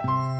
ส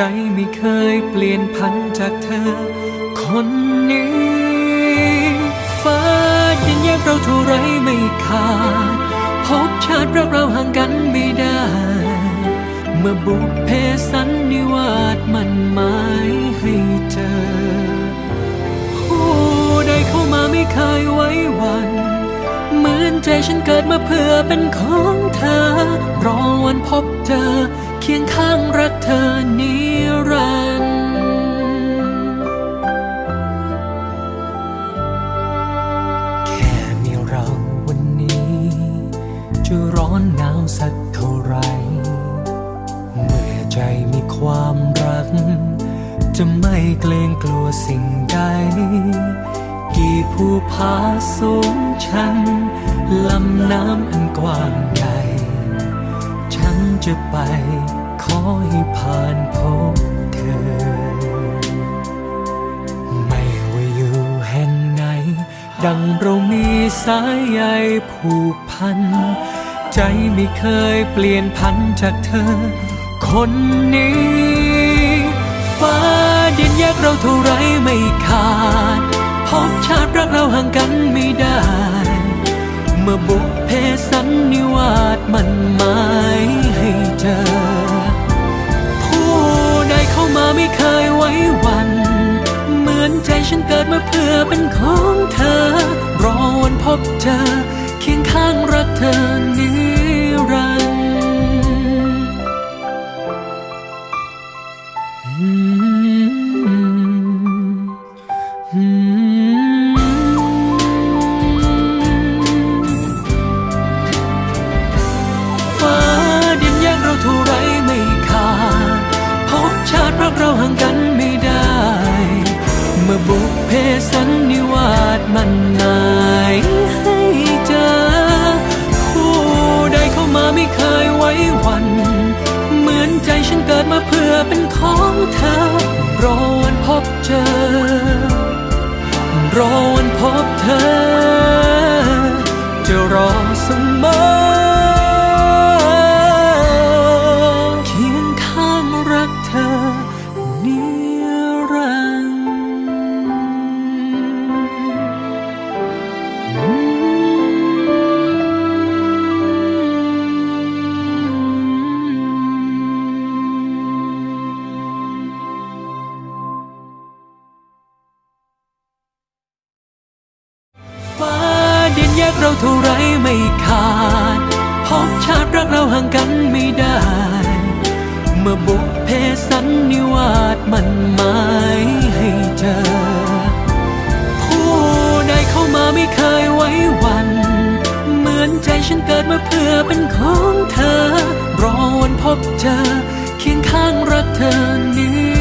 ใจไม่เคยเปลี่ยนพันจากเธอ คนนี้ ฟ้ายันแยกเราเท่าไรไม่ขาด พบชาติรักเราห่างกันไม่ได้ เมื่อบุพเพสันนิวาสมันหมายให้เจอ ผู้ใดเข้ามาไม่เคยไว้วันเหมือนใจฉันเกิดมาเพื่อเป็นของเธอ รอวันพบเจอ เคียงข้างรักเธอ อนหนาวสักเท่าไร เมื่อใจมีความรัก จะไม่เกรงกลัวสิ่งใด กี่ภูผาสูงชัน ลำน้ำอันกว้างใหญ่ ฉันจะไปขอให้ผ่านพบเธอ ไม่ว่าอยู่แห่งไหน ดังเรามีสายใยผูกพัน ใจไม่เคยเปลี่ยนพันจากเธอ คนนี้ ฟ้าดินแยกเราเท่าไรไม่ขาดพบชาติรักเราห่างกันไม่ได้ เมื่อบุพเพสันนิวาสมันหมายให้เจอ ผู้ใดเข้ามาไม่เคยไว้วัน เหมือนใจฉันเกิดมาเพื่อเป็นของเธอ รอวันพบเจอ เคียงข้างรักเธอนิรันดร์ฟ้าดินแยกเราท่าไรไม่ขาดพบชาติรักเราห่างกันไม่ได้ เมื่อบุพเพสันนิวาสมันหมาย ของเธอ รอวันพบเจอ รอวันพบเธอ กเราเท่าไรไม่ขาดพบชาติรักเราห่างกันไม่ได้ เมื่อบุพเพสันนิวาสมันหมายให้เจอ ผู้ใดเข้ามาไม่เคยไว้วัน เหมือนใจฉันเกิดมาเพื่อเป็นของเธอ รอวันพบเจอ เคียงข้างรักเธอนี้